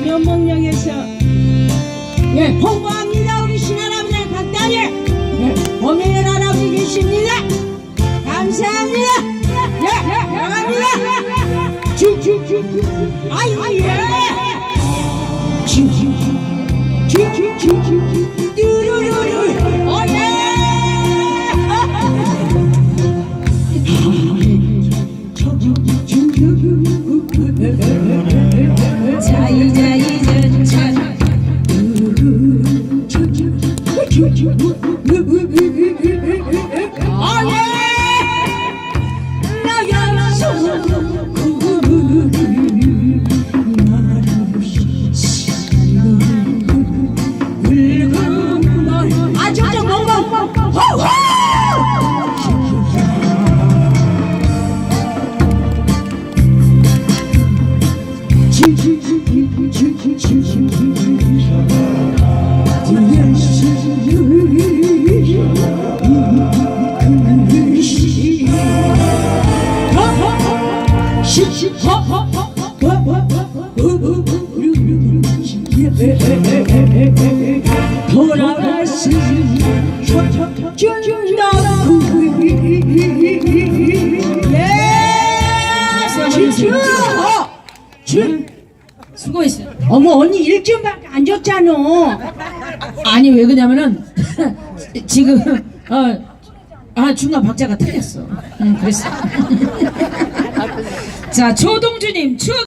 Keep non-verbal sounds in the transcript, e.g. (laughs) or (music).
면목역에서 예, 홍보합니다. 우리 신할아버지 박다니 예, 범인을 할아버지 계십니다. 감사합니다. 예, 예, 나갑니다. 쭈쭈쭈 아이고 예. 쭈쭈쭈쭈쭈쭈쭈 뚜루루루 오예. 자 What you, what you, what you, what you, 수고했어요. 어머 언니 1점밖에 안 줬잖아 아니 왜 그러냐면은 (laughs) 지금 어, 아 중간 박자가 틀렸어. 응 그랬어. (laughs) 자 조동주님 추억.